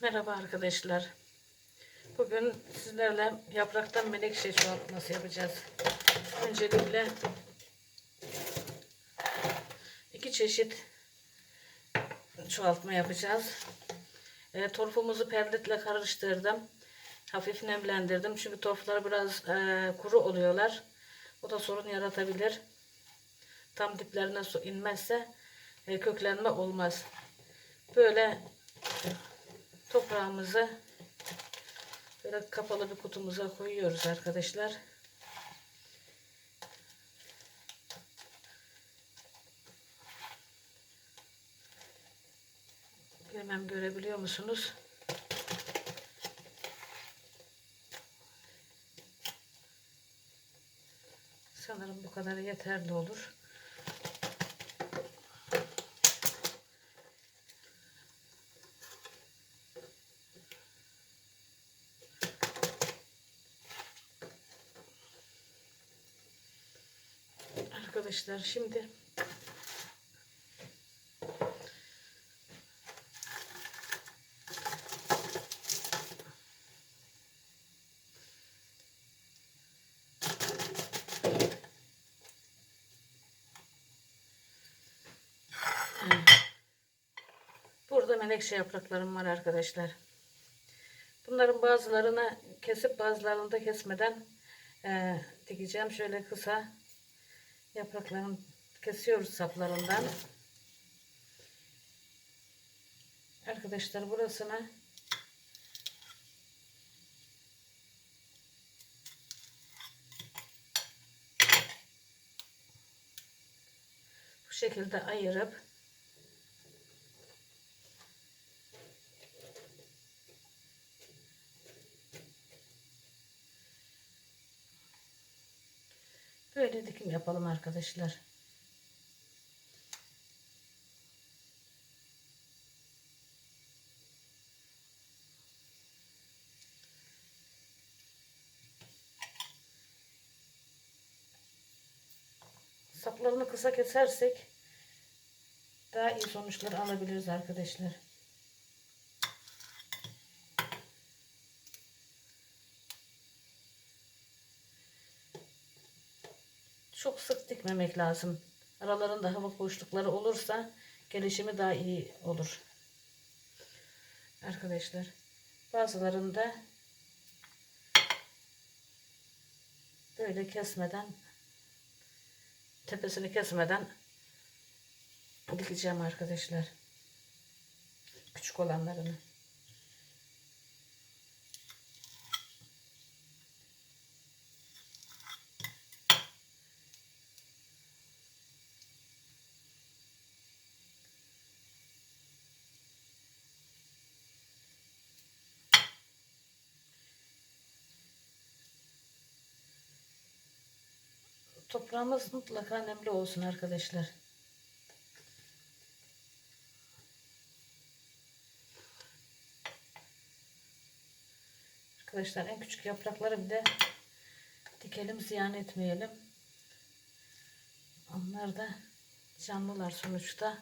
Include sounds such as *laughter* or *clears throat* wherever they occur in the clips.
Merhaba arkadaşlar. Bugün sizlerle yapraktan menekşe çoğaltması yapacağız. Öncelikle iki çeşit çoğaltma yapacağız. E, torfumuzu perlitle karıştırdım. Hafif nemlendirdim. Çünkü torflar biraz e, kuru oluyorlar. O da sorun yaratabilir. Tam diplerine su inmezse e, köklenme olmaz. Böyle toprağımızı böyle kapalı bir kutumuza koyuyoruz arkadaşlar. Bilmem görebiliyor musunuz? Sanırım bu kadar yeterli olur. Arkadaşlar şimdi Burada menekşe yapraklarım var arkadaşlar. Bunların bazılarını kesip bazılarını da kesmeden e, dikeceğim. Şöyle kısa yapraklarını kesiyoruz saplarından. Arkadaşlar burasına bu şekilde ayırıp Böyle dikim yapalım arkadaşlar. Saplarını kısa kesersek daha iyi sonuçlar alabiliriz arkadaşlar. Dikmemek lazım. Aralarında hava boşlukları olursa gelişimi daha iyi olur. Arkadaşlar bazılarında böyle kesmeden tepesini kesmeden dikeceğim arkadaşlar. Küçük olanlarını. Toprağımız mutlaka nemli olsun arkadaşlar. Arkadaşlar en küçük yaprakları bile dikelim ziyan etmeyelim. Onlar da canlılar sonuçta.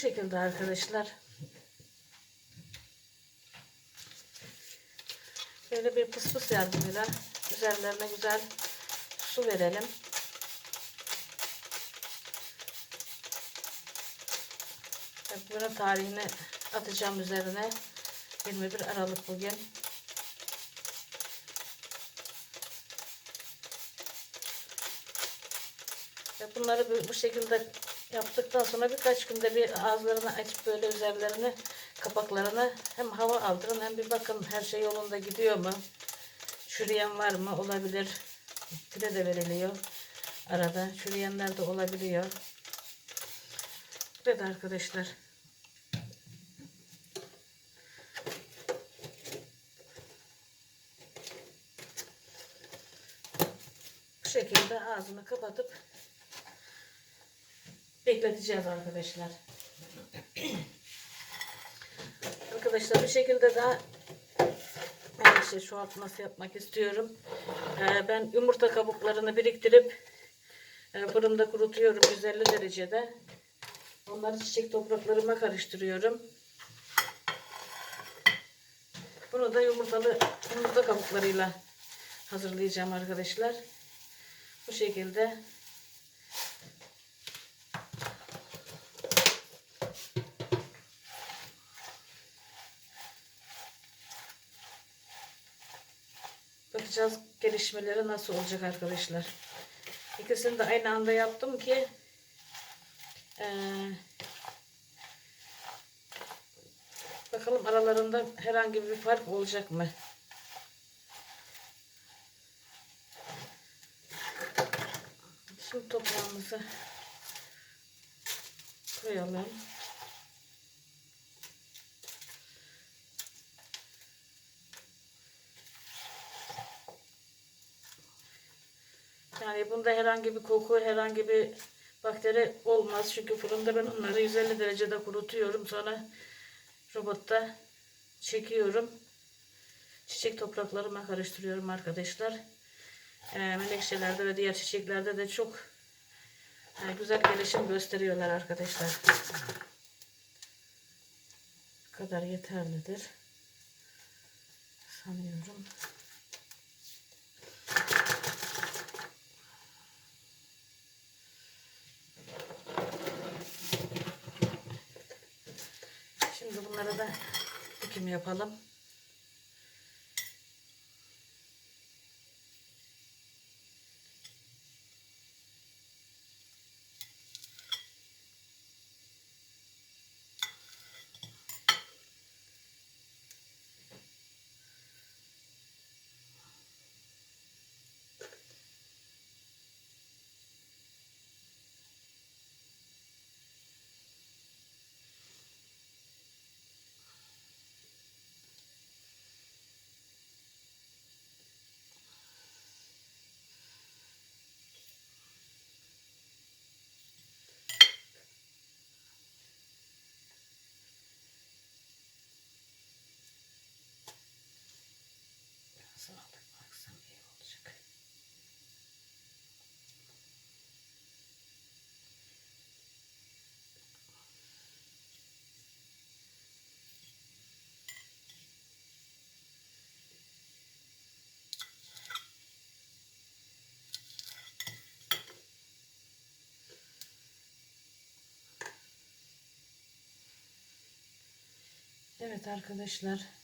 Şekilde arkadaşlar. Böyle bir pıs pıs yardımıyla üzerlerine güzel su verelim. Bunun tarihini atacağım üzerine. 21 Aralık bugün. Ve bunları bu- bu şekilde yaptıktan sonra birkaç günde bir ağızlarını açıp böyle üzerlerini kapaklarını hem hava aldırın hem bir bakın her şey yolunda gidiyor mu? Çürüyen var mı? Olabilir. Gübre de veriliyor. Arada çürüyenler de olabiliyor. Evet arkadaşlar. Bu şekilde ağzını kapatıp bekleteceğiz arkadaşlar. *clears throat* arkadaşlar bu şekilde ben işte şu nasıl yapmak istiyorum. Ee, ben yumurta kabuklarını biriktirip e, fırında kurutuyorum 150 derecede. Onları çiçek topraklarıma karıştırıyorum. Bunu da yumurtalı yumurta kabuklarıyla hazırlayacağım arkadaşlar. Bu şekilde bakacağız gelişmeleri nasıl olacak arkadaşlar. İkisini de aynı anda yaptım ki eee, bakalım aralarında herhangi bir fark olacak mı? Şimdi toprağımızı koyalım. Yani bunda herhangi bir koku, herhangi bir bakteri olmaz. Çünkü fırında ben onları 150 derecede kurutuyorum. Sonra robotta çekiyorum. Çiçek topraklarıma karıştırıyorum arkadaşlar. Ee, menekşelerde ve diğer çiçeklerde de çok e, güzel gelişim gösteriyorlar arkadaşlar. Bu kadar yeterlidir. Sanıyorum. Şimdi bunlara da dikim yapalım. Sağlık baksam iyi olacak. Evet arkadaşlar.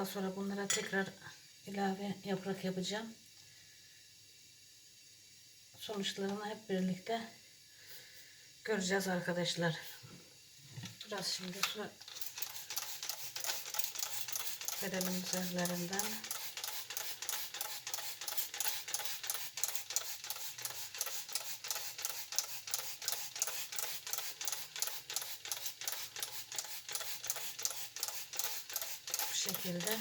Daha sonra bunlara tekrar ilave yaprak yapacağım. Sonuçlarını hep birlikte göreceğiz arkadaşlar. Biraz şimdi su verelim üzerlerinden. Bu şekilde.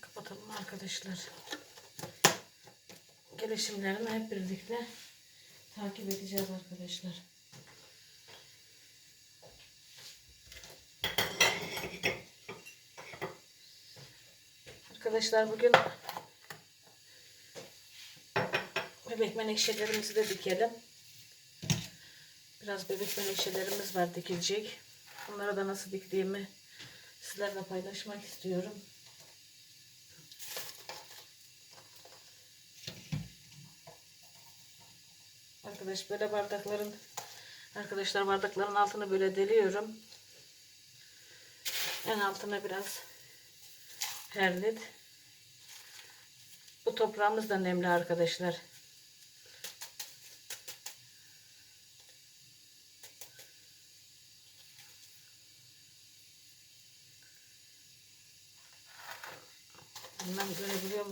Kapatalım arkadaşlar. Gelişimlerini hep birlikte takip edeceğiz arkadaşlar. Arkadaşlar bugün bebek menekşelerimizi de dikelim. Biraz bebek menekşelerimiz var dikilecek. Onları da nasıl diktiğimi sizlerle paylaşmak istiyorum. Arkadaş böyle bardakların arkadaşlar bardakların altını böyle deliyorum. En altına biraz perlit. Bu toprağımız da nemli arkadaşlar.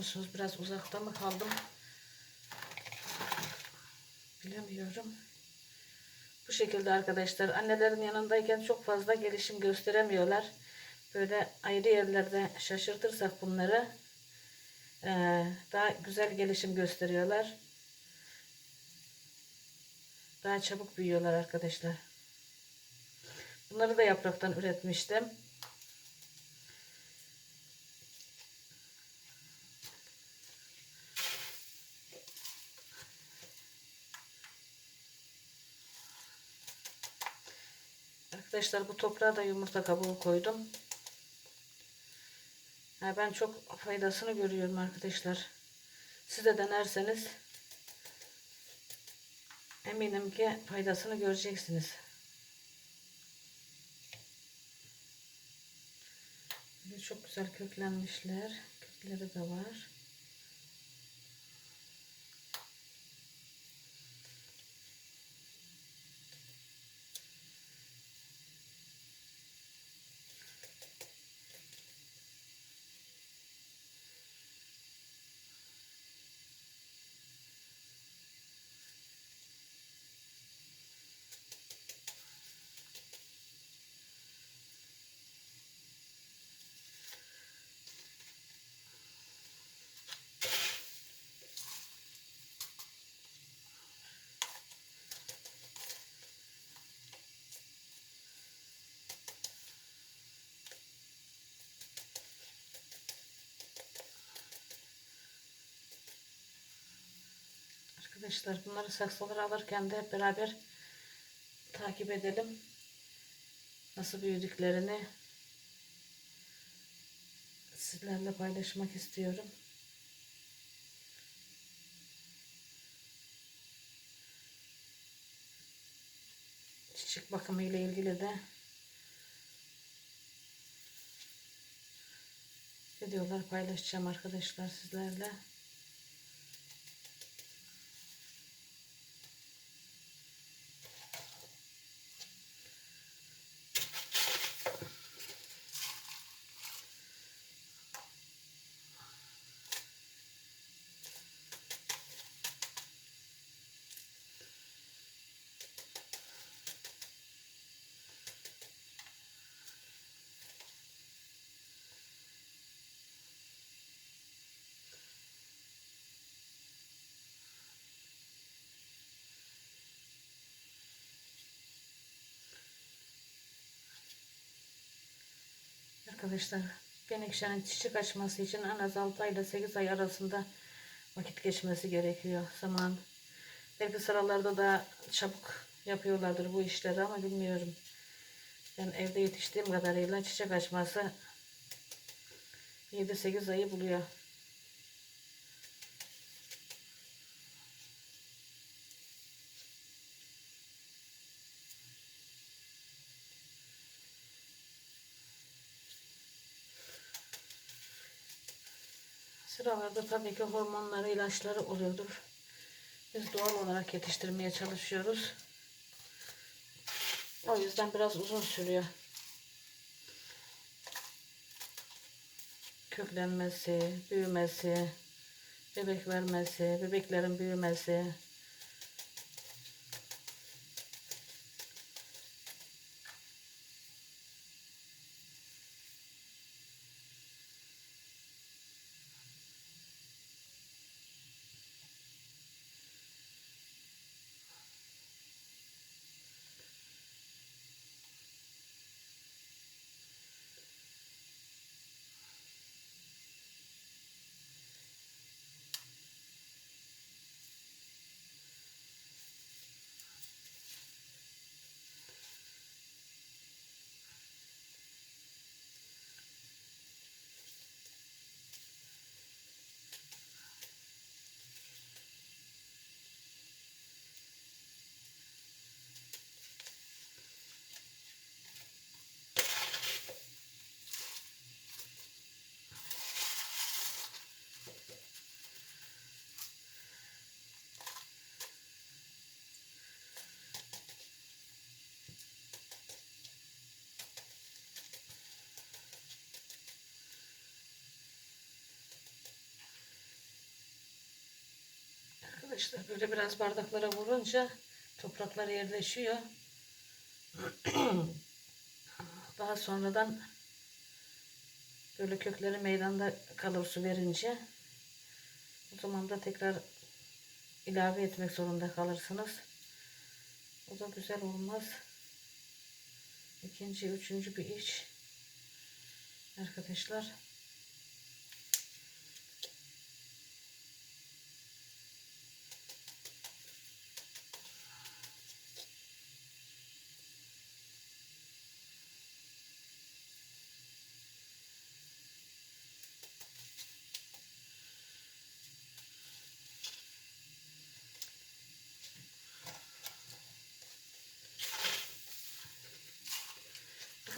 Musunuz? Biraz uzakta mı kaldım? Bilemiyorum. Bu şekilde arkadaşlar. Annelerin yanındayken çok fazla gelişim gösteremiyorlar. Böyle ayrı yerlerde şaşırtırsak bunları eee, daha güzel gelişim gösteriyorlar. Daha çabuk büyüyorlar arkadaşlar. Bunları da yapraktan üretmiştim. Arkadaşlar bu toprağa da yumurta kabuğu koydum. Ha, ben çok faydasını görüyorum arkadaşlar. Siz de denerseniz eminim ki faydasını göreceksiniz. Çok güzel köklenmişler. Kökleri de var. Arkadaşlar bunları saksılara alırken de hep beraber takip edelim. Nasıl büyüdüklerini sizlerle paylaşmak istiyorum. Çiçek bakımı ile ilgili de videolar paylaşacağım arkadaşlar sizlerle. Arkadaşlar Menekşenin çiçek açması için en az 6 ile 8 ay arasında vakit geçmesi gerekiyor zaman. Belki sıralarda da çabuk yapıyorlardır bu işleri ama bilmiyorum. Ben evde yetiştiğim kadarıyla çiçek açması 7-8 ayı buluyor. Sıralarda tabii ki hormonları, ilaçları oluyordur. Biz doğal olarak yetiştirmeye çalışıyoruz. O yüzden biraz uzun sürüyor. Köklenmesi, büyümesi, bebek vermesi, bebeklerin büyümesi. Arkadaşlar böyle biraz bardaklara vurunca topraklar yerleşiyor. *clears throat* Daha sonradan böyle kökleri meydanda kalır su verince o zaman da tekrar ilave etmek zorunda kalırsınız. O da güzel olmaz. İkinci, üçüncü bir iş. Arkadaşlar.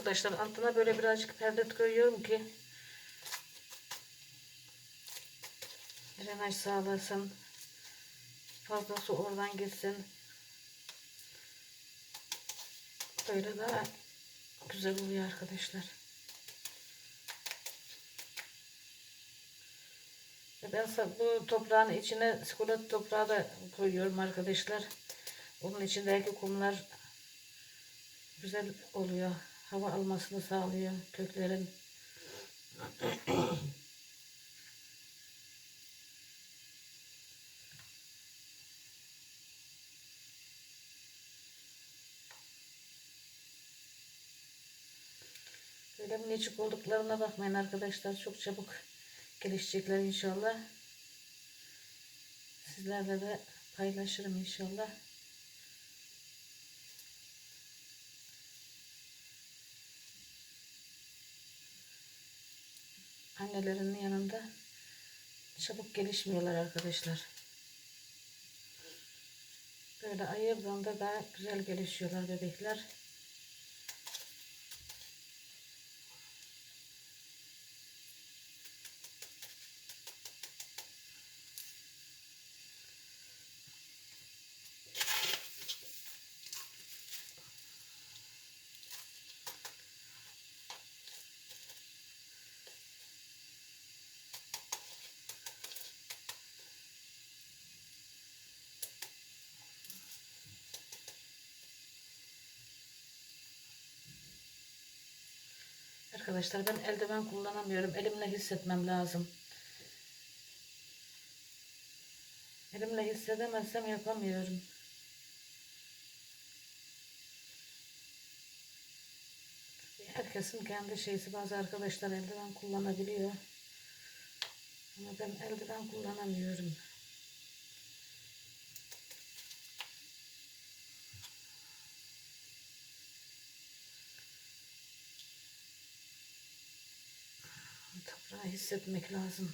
Arkadaşlar altına böyle birazcık perde koyuyorum ki drenaj sağlasın. Fazla su oradan gitsin. Böyle daha güzel oluyor arkadaşlar. Ve Ben bu toprağın içine sikulat toprağı da koyuyorum arkadaşlar. Onun içindeki kumlar güzel oluyor. Hava almasını sağlıyor köklerin. Böyle minicik olduklarına bakmayın arkadaşlar. Çok çabuk gelişecekler inşallah. Sizlerle de paylaşırım inşallah. Annelerinin yanında çabuk gelişmiyorlar arkadaşlar. Böyle ayırdığında daha güzel gelişiyorlar bebekler. Arkadaşlar ben eldiven kullanamıyorum. Elimle hissetmem lazım. Elimle hissedemezsem yapamıyorum. Herkesin kendi şeysi. Bazı arkadaşlar eldiven kullanabiliyor. Ama ben eldiven kullanamıyorum. Toprağı hissetmek lazım.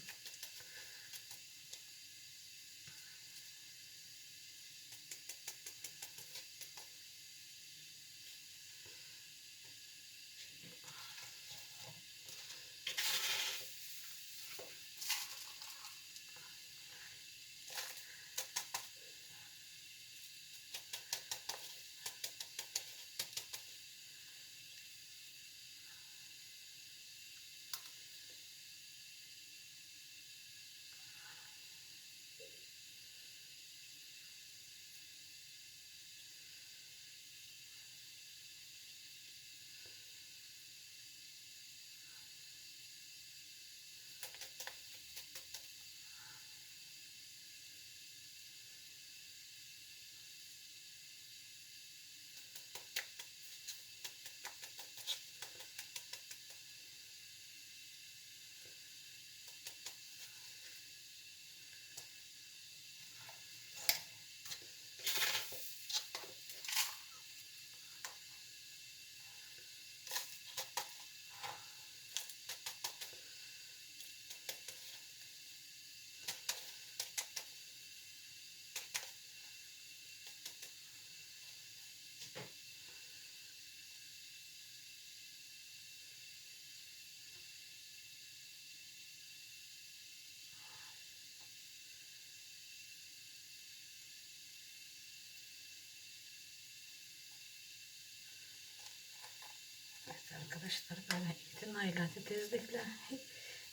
arkadaşlar hani böyle itin aylacı tezlikle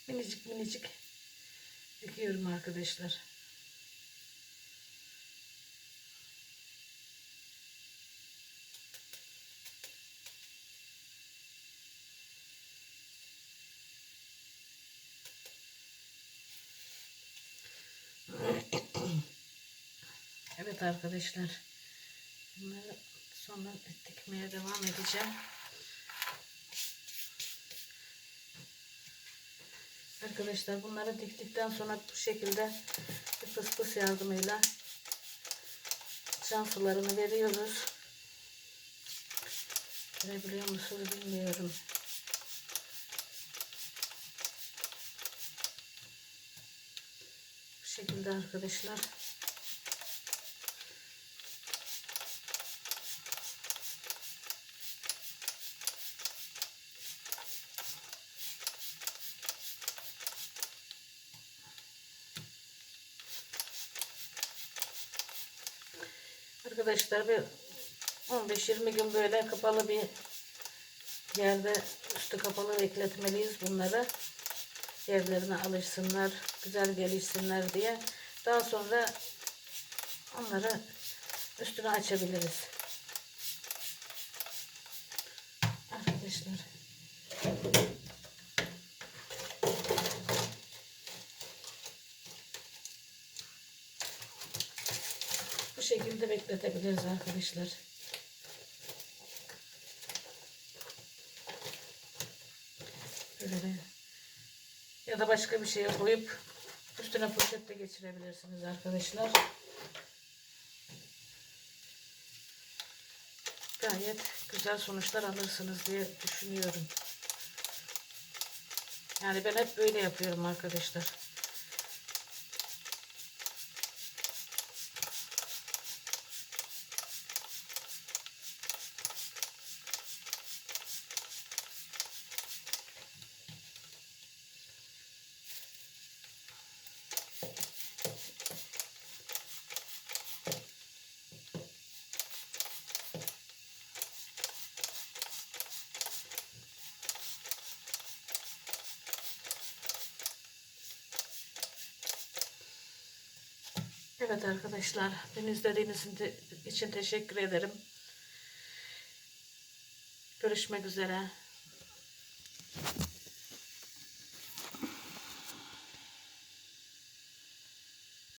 minicik minicik dikiyorum arkadaşlar. Evet arkadaşlar. Bunları sonra dikmeye devam edeceğim. Arkadaşlar bunları diktikten sonra bu şekilde bir pıs pıs yardımıyla can sularını veriyoruz. Görebiliyor musunuz bilmiyorum. Bu şekilde arkadaşlar. Arkadaşlar bir 15-20 gün böyle kapalı bir yerde üstü kapalı bekletmeliyiz bunları. Yerlerine alışsınlar, güzel gelişsinler diye. Daha sonra onları üstüne açabiliriz. Arkadaşlar. Bu şekilde bekletebiliriz arkadaşlar. Böyle. Ya da başka bir şeye koyup üstüne poşetle geçirebilirsiniz arkadaşlar. Gayet güzel sonuçlar alırsınız diye düşünüyorum. Yani ben hep böyle yapıyorum arkadaşlar. Evet arkadaşlar, beni izlediğiniz için teşekkür ederim. Görüşmek üzere.